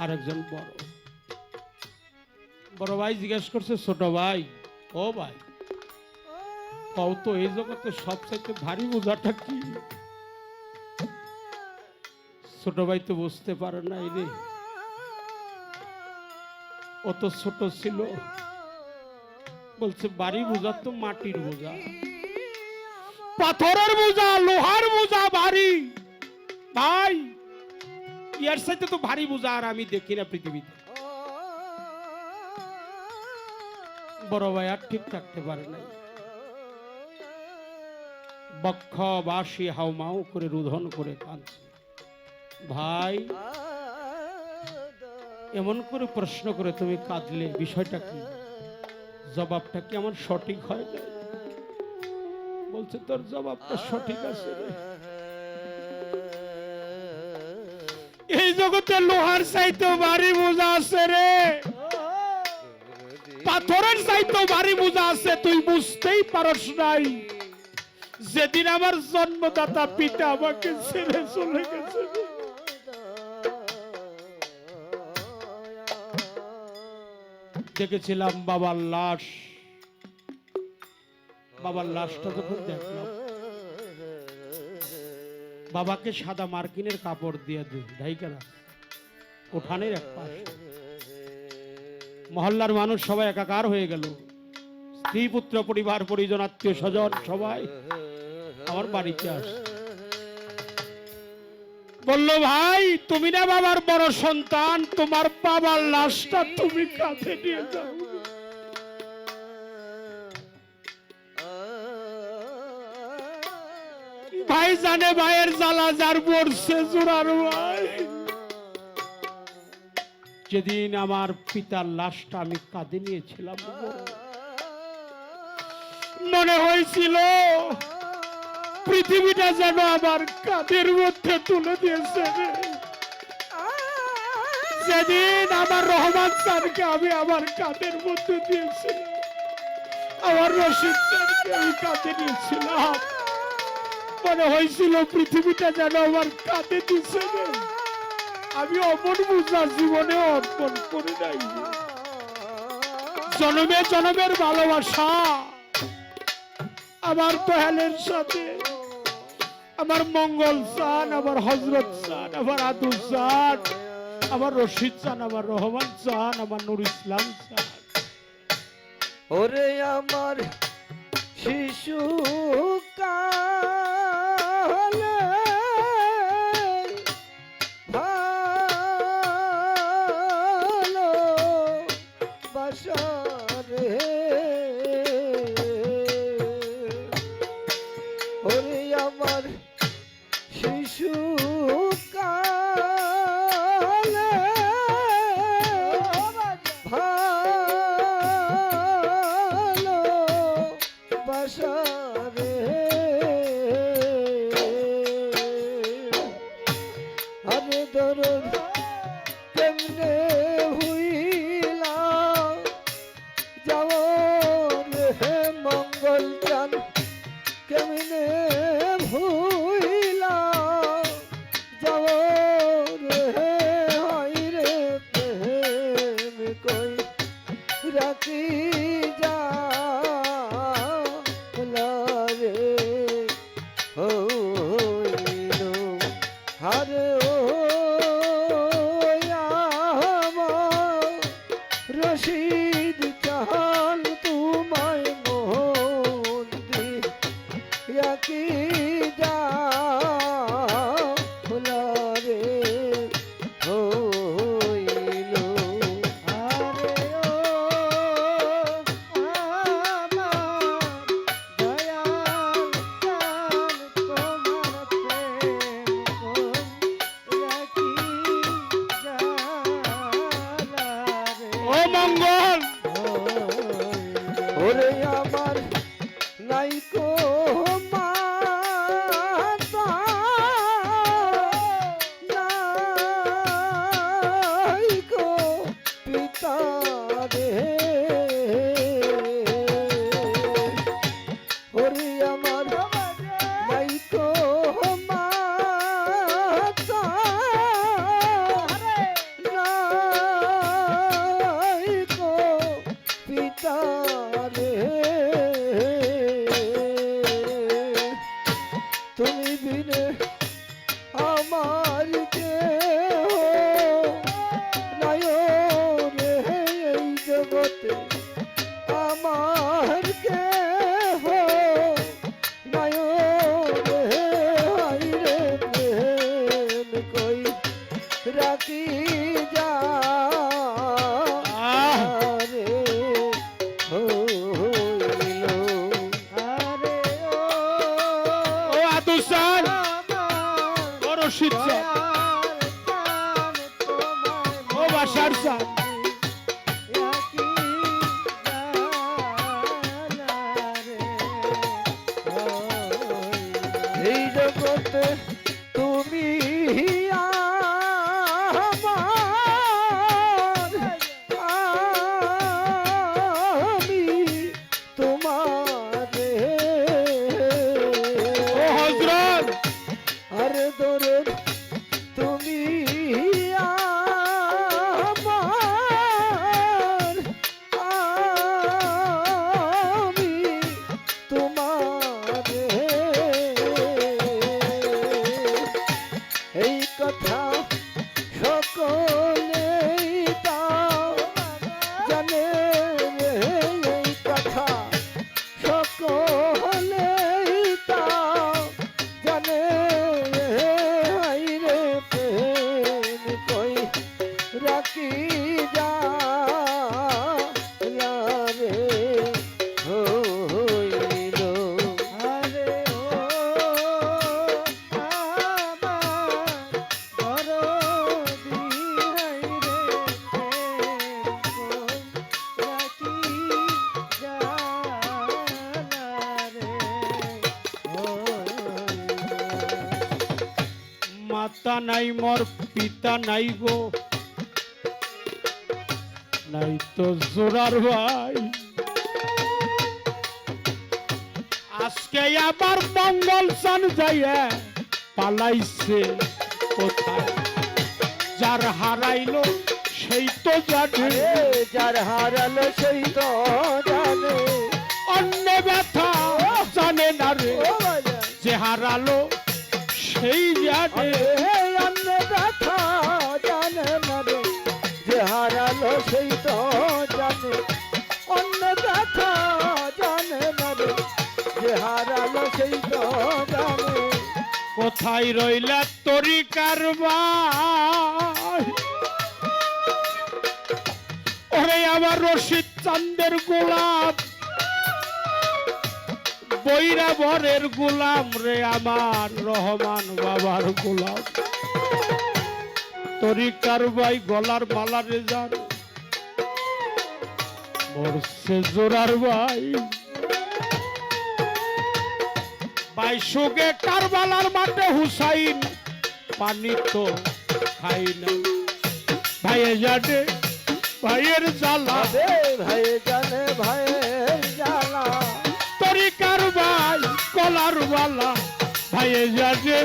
আরেকজন বড়। বড় ভাই জিজ্ঞেস করছে, ছোট ভাই? ও ভাই, কও তো এই জগতে সবচাইতে ভারী বোঝাটা কি? ছোট ভাই তো বুঝতে পারে না রে। ও তো ছোট ছিল। বলছে, বাড়ি বোঝা তো মাটির বোঝা। পাথরের বোঝা, লোহার বোঝা ভারী ভাই ইয়ার সাথে তো ভারী বোঝা, আর আমি দেখি না পৃথিবীতে। বড় ভাই আর ঠিক থাকতে পারে নাই। বক্ষ বাসি হাউমাউ করে রোধন করে কাঁদছে ভাই, এমন করে প্রশ্ন করে তুমি কাঁদলে, বিষয়টা কি? জবাবটা কি আমার সঠিক হয় বলছে, তোর জবাবটা সঠিক আছে রে। জগতে লোহার চাইতে ভারী বোঝা আছে রে। পাথরের চাইতে ভারী বোঝা আছে, তুই বুঝতেই পারস নাই। যেদিন আমার জন্মদাতা পিতা আমাকে ছেড়ে চলে গেছে। দেখেছিলাম বাবার লাশ। বাবার লাশটা যখন দেখলাম, বাবাকে সাদা মার্কিনের কাপড় দিয়ে দিই, ঢাইকা রাখ। উঠানের এক পাশে। মহল্লার মানুষ সবাই একাকার হয়ে গেল। স্ত্রী, পুত্র, পরিবার, পরিজন, আত্মীয় স্বজন সবাই আমার বাড়িতে আস। বলল, ভাই, তুমি না বাবার বড় সন্তান, তোমার বাবার লাশটা তুমি কাঁধে নিয়ে যাও। ভাই জানে ভাইয়ের জ্বালা যার পড়ছে জোড়ার ভাই। যেদিন আমার পিতার লাশটা আমি কাঁধে নিয়েছিলাম মনে হয়েছিল পৃথিবীটা যেন আমার কাঁধের মধ্যে তুলে দিয়েছে। যেদিন আমার রহমান স্যারকে আমি আমার কাঁধের মধ্যে দিয়েছি, আমার রশিদ স্যারকে আমি কাঁধে নিয়েছিলাম মনে হয়েছিল পৃথিবীটা যেন আমার দিছে রে। আমি অমন জীবনে অর্পণ করে নাই। জনমে জনমের ভালোবাসা। আমার দয়ালের সাথে, আমার মঙ্গল চান, আমার হজরত চান, আমার আদু চান, আমার রশিদ চান, আমার রহমান চান, আমার নুর ইসলাম চান। ওরে আমার শিশু কালে কেমনে ভুইলা নাই মোর পিতা নাই গো। নাই তো জোরার ভাই। আজকে আবার মঙ্গল চান যাইয়া পালাইছে কোথায়? যার হারাইলো সেই তো জানে। যার হারালো সেই তো জানে। অন্য ব্যথা জানে না রে। যে হারালো সেই জানে। অন্য ব্যথা জানে না কোথায় রইলা তরি কারবার? ওরে আমার রশিদ চান্দের গোলাপ বৈরা বরের গোলাম রে আমার রহমান বাবার গোলাম তরি কারবাই গলার মালা রে যার। মরছে জোরার ভাই বাইশুগে কারবালার মাঠে হুসাইন পানি তো খাই না। ভাইয়ে জানে ভাইয়ের জ্বালা। আরে ভাই জানে ভাই জানা তরিকার ভাই কলার বালা। ভাইয়ে জানে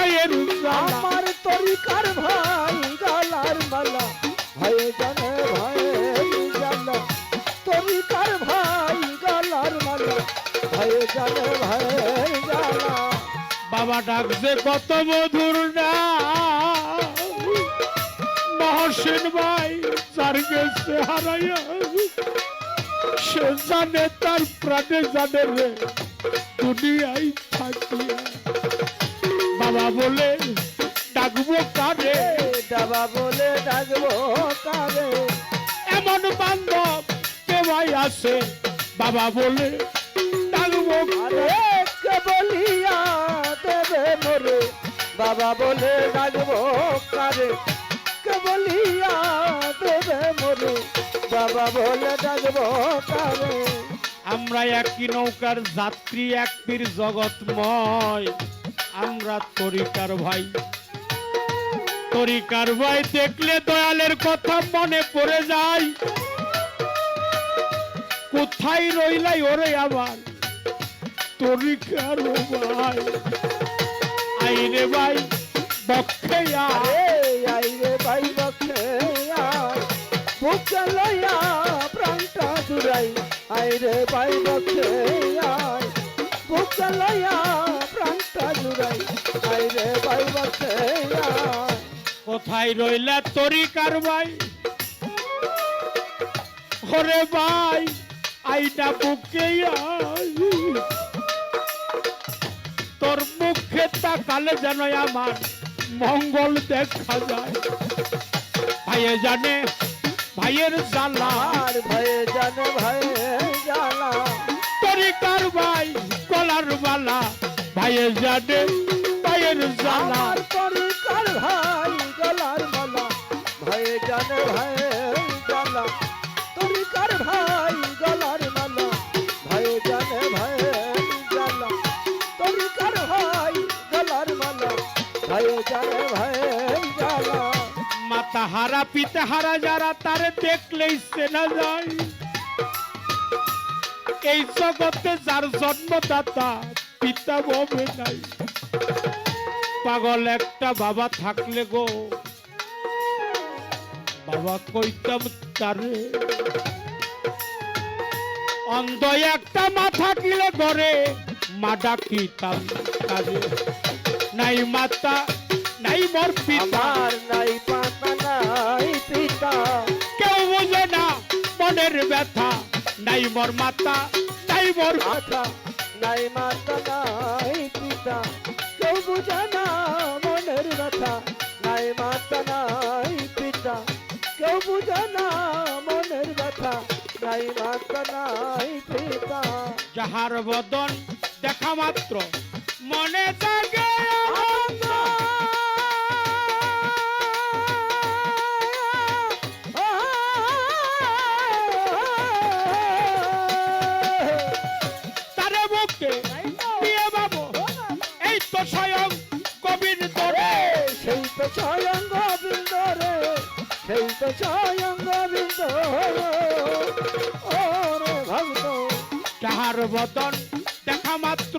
ভাইয়ের আমার তরিকার ভাই গালার মালা। ভাই জানে ভাই জানা, তরিকার ভাই গালার মালা। ভাই জানে ভাই জানা। বাবা ডাকছে, কত মধুর না মহসিন ভাই যার গেছে হারাইয়া, সে জানে তার প্রাণে জানে রে, দুনিয়ায় থাকিয়া। বাবা বলে ডাকবো কারে ডাবা বলে ডাকবো কারে এমন বান্ধব কে ভাই আছে বাবা বলে ডাকবো কারে কে বলিয়া দেবে মোরে বাবা বলে ডাকবো কারে কে বলিয়া দেবে মোরে বাবা বলে ডাকবো কারে আমরা একই নৌকার যাত্রী এক পীর জগৎময়। আমরা তরিকার ভাই। তরিকার ভাই দেখলে দয়ালের কথা মনে পড়ে যায়। কোথায় রইলাই ওরে আবার? তরিকার ভাই। আইরে ভাই, বক্ষে আইরে ভাই, বক্ষে বুকে লইয়া প্রাণটা জুড়াই আইরে ভাই, বক্ষে বুকে লইয়া কোথায়? রইলা তরিকার ভাই ওরে ভাই আইটা বুকে। তোর মুখে তাকালে যেন আমার মঙ্গল দেখা যায়। ভাইয়ে জানে ভাইয়ের জ্বালা। ভাইয়ে জানে ভয়ে জানা তরিকার ভাই কলার বালা। ভাইয়ে জানে ভাইয়ের আমার তরিকার ভাই গলার মালা ভয়ে জানে ভয়ে জানা তরিকার ভাই গলার মালা ভয়ে জানে ভয়ে জানা তরিকার ভাই গলার মালা ভয়ে জানে ভয়ে জানা মাতা হারা পিতা হারা যারা তারে দেখলেই চেনা যায়। এই জগতে যার জন্মদাতা পিতা ববে নাই। পাগল একটা বাবা থাকলে গো। বাবা কইতাম তারে। অন্ধ একটা মা থাকলে ঘরে মা ডাকিতাম তারে। নাই মাতা নাই মোর পিতা। নাই পাতা নাই পিতা। কেউ বোঝে না মনের ব্যথা। নাই মোর মাতা নাই মোর নাই মাতা নাই পিতা কেউ বুঝে না মনের ব্যথা নাই মাতা নাই পিতা কেউ বুঝে না মনের ব্যথা নাই মাতা নাই পিতা যাহার বদন দেখা মাত্র, মনে জাগে আনন্দ। স্বয়ং গোবিন্দ রে সেই তো স্বয়ং গোবিন্দ ও রে ভক্ত যাহার বদন দেখা মাত্র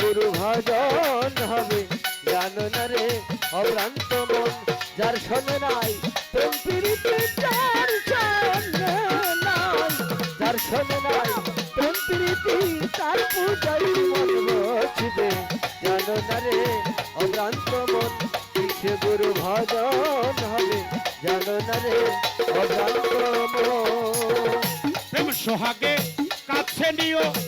গুরু ভজন হবে। জানো না রে, অভ্রান্ত মন, যার শোনে নাই যার শোনে নাই যার তার পূজাই বসবে জানো না রে, অভ্রান্ত মন বিশ্ব গুরু ভজন হবে। জানো না রে, অভ্রান্ত মন। সোহাগে কাছে নিও।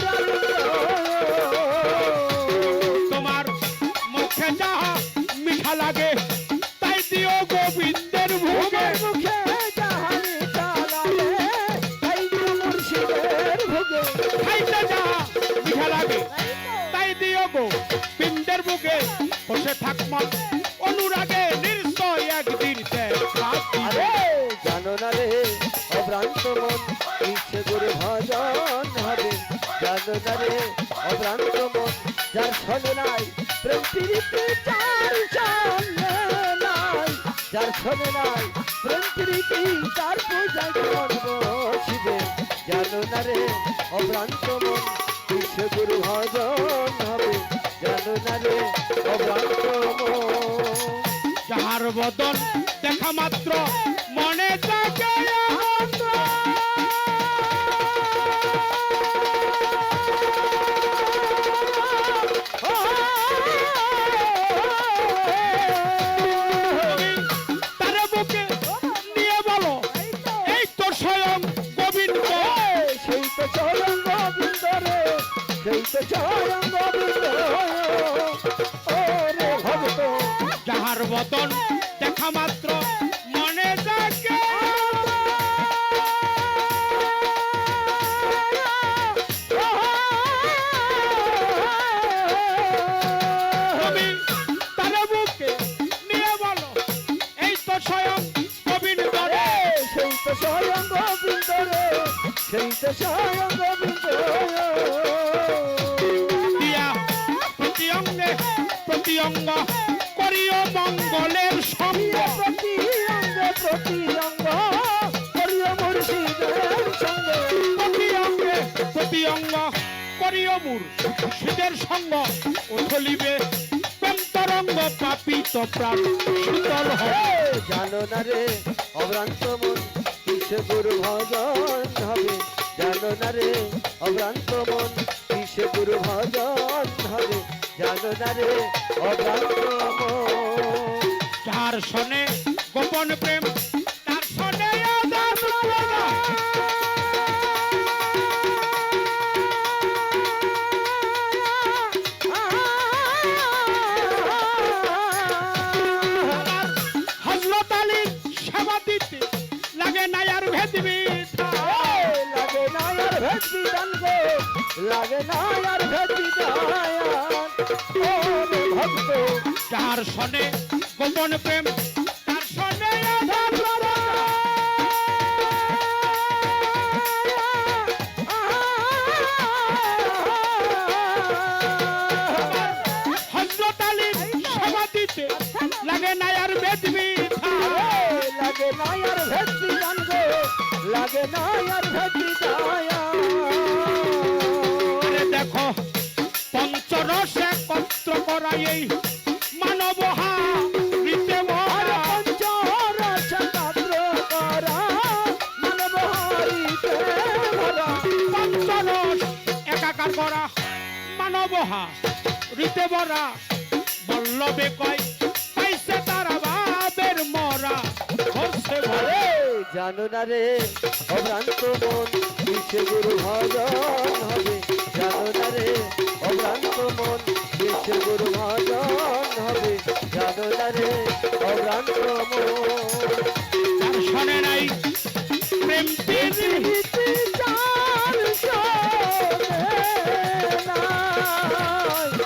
শোনে নাই প্রেম প্রীতি যার শোনে নাই যার ছলে নাই প্রেম প্রীতি তার পূজা করব শিবে জানো না রে, অভ্রান্ত মন কিসে গুরু বদন দেখা মাত্র মনে জাগে তুমি তারে বুকে নিয়ে বলো এই তো স্বয়ং গোবিন্দ রে সেই তো স্বয়ং গোবিন্দ প্রতি অঙ্গে প্রতি অঙ্গ মঙ্গলের সঙ্গ প্রতি অঙ্গে প্রতি অঙ্গ হরিয় মুর্শিদের সঙ্গে। প্রতি অঙ্গে প্রতি অঙ্গ করিও মূর সঙ্গ। উথলিবে প্রেম তরঙ্গ পাপিত প্রাণ শীতল হবে জানো না রে অভ্রান্ত মন কিসে গুরু ভজন হবে? জানো না রে অভ্রান্ত মন কিসে গুরু ভজন হবে? জানো না রে অভ্রান্ত মন যার শনে গোপন প্রেম তার শনে লাগে না আর ভেদ লাগে না আর ভেদি লাগে না রে ভক্ত যার শনে গোপন প্রেম তার শনে আদান হজরত আলীর সেবা দিতে লাগে না আর ভেদ লাগে না আর ভেদি লাগে না আর ভেদি এই মানবহা একাকার করা মানবহা রীতে মরা বল্লবে কয়, পাইছে তারা বাবের মরা। হচ্ছে ভরে জানো না রে, অভ্রান্ত মন, কিসে গুরু ভজন হবে? জানো না রে, অভ্রান্ত মন কিসে গুরু ভজন হবে জানো না রে অভ্রান্ত শোনে নাই প্রেম প্রীতি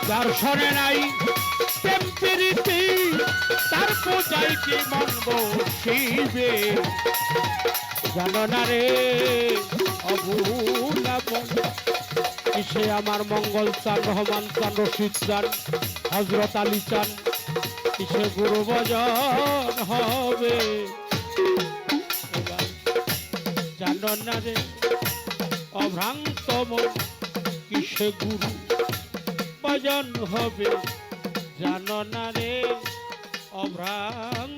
যার নাই প্রেম প্রীতি তার পূজাইতে মন বসিবে? জানো না রে অভুলা কিসে আমার মঙ্গল চান, রহমান চান, রশিদ চান হজরত আলী চান। কিসে গুরু ভজন হবে? এবার জানো না রে, অভ্রান্ত মন, কিসে গুরু ভজন হবে? জানো না রে, অভ্রান্ত